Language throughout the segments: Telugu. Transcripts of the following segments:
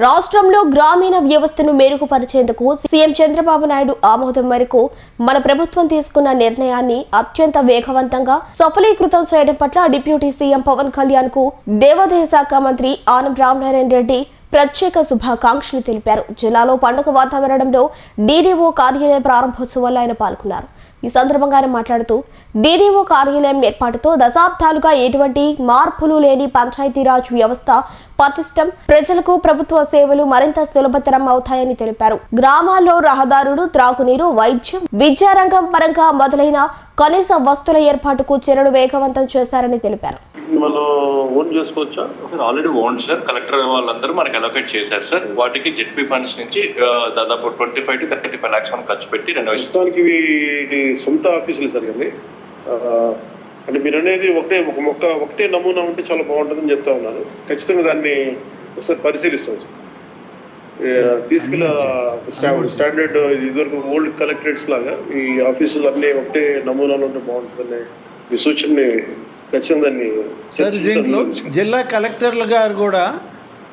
రాష్ట్రంలో గ్రామీణ వ్యవస్థను మెరుగుపరిచేందుకు సీఎం చంద్రబాబు నాయుడు ఆమోదం మేరకు మన ప్రభుత్వం తీసుకున్న నిర్ణయాన్ని అత్యంత వేగవంతంగా సఫలీకృతం చేయడం పట్ల డిప్యూటీ సీఎం పవన్ కళ్యాణ్కు దేవాదాయ శాఖ మంత్రి ఆనం రామనారాయణ రెడ్డి ప్రత్యేక శుభాకాంక్షలు తెలిపారు. జిల్లాలో పండుగ వాతావరణంలో డీడీఓ కార్యాలయ ప్రారంభోత్సవాల్లో ఆయన పాల్గొన్నారు. ఈ సందర్భంగా ఆయన మాట్లాడుతూ డీడీఓ కార్యాలయం ఏర్పాటుతో దశాబ్దాలుగా ఎటువంటి మార్పులు లేని పంచాయతీరాజ్ వ్యవస్థ పటిష్టం. ప్రజలకు ప్రభుత్వ సేవలు మరింత సులభతరం అవుతాయని తెలిపారు. గ్రామాల్లో రహదారులు త్రాగునీరు వైద్యం విద్యారంగం పరంగా మొదలైన కనీస వస్తుల ఏర్పాటుకు చర్యలు వేగవంతం చేశారని తెలిపారు. ఓన్ చేసుకోవచ్చా? Sir already own sir. Collector వాళ్ళందరూ మనకి అలొకేట్ చేశారు సార్. వాటికి జెడ్పీ ఫండ్స్ నుంచి దాదాపు twenty five to thirty five lakhs మనం ఖర్చు పెట్టి రెనోవేషన్ ప్రస్తుతానికి ఇవి సొంత ఆఫీసులు సార్ ఇవన్నీ. ఆ, అంటే మీరు అనేది ఒకటే ఒక మొక్క ఒకటే నమూనా ఉంటే చాలా బాగుంటుందని చెప్తా ఉన్నాను. ఖచ్చితంగా దాన్ని ఒకసారి పరిశీలిస్తాం తీసుకెళ్ళ స్టా- స్టాండర్డ్ ఇదివరకు ఓల్డ్ కలెక్టరేట్స్ లాగా ఈ ఆఫీసులు అన్నీ ఒకటే నమూనాలు ఉంటే బాగుంటుందనే మీ సూచనని సార్ దీంట్లో జిల్లా కలెక్టర్లు గారు కూడా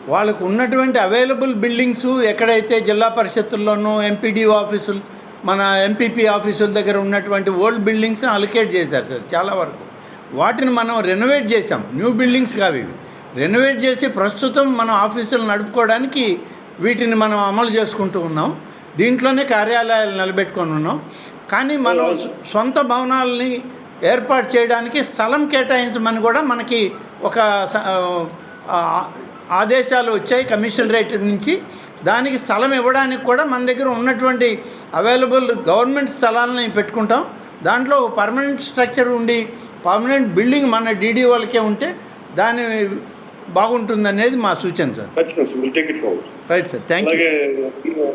వాళ్ళకు ఉన్నటువంటి అవైలబుల్ బిల్డింగ్స్ ఎక్కడైతే జిల్లా పరిషత్తుల్లోనూ ఎంపీడీఓ ఆఫీసులు మన ఎంపీపీ ఆఫీసుల దగ్గర ఉన్నటువంటి ఓల్డ్ బిల్డింగ్స్ని అలొకేట్ చేశారు సార్ చాలా వరకు. వాటిని మనం రెనోవేట్ చేసాం న్యూ బిల్డింగ్స్ కావు ఇవి. రెనోవేట్ చేసి ప్రస్తుతం మనం ఆఫీసులు నడుపుకోవడానికి వీటిని మనం అమలు చేసుకుంటూ ఉన్నాం. దీంట్లోనే కార్యాలయాలు నిలబెట్టుకొని ఉన్నాం. కానీ మనం సొంత భవనాలని ఏర్పాటు చేయడానికి స్థలం కేటాయించమని కూడా మనకి ఒక ఆదేశాలు వచ్చాయి కమిషనరేట్ నుంచి. దానికి స్థలం ఇవ్వడానికి కూడా మన దగ్గర ఉన్నటువంటి అవైలబుల్ గవర్నమెంట్ స్థలాలని పెట్టుకుంటాం. దాంట్లో పర్మనెంట్ స్ట్రక్చర్ ఉండి పర్మనెంట్ బిల్డింగ్ మన డీడీ వాళ్ళకే ఉంటే దాని బాగుంటుందనేది మా సూచన sir. Right sir thank you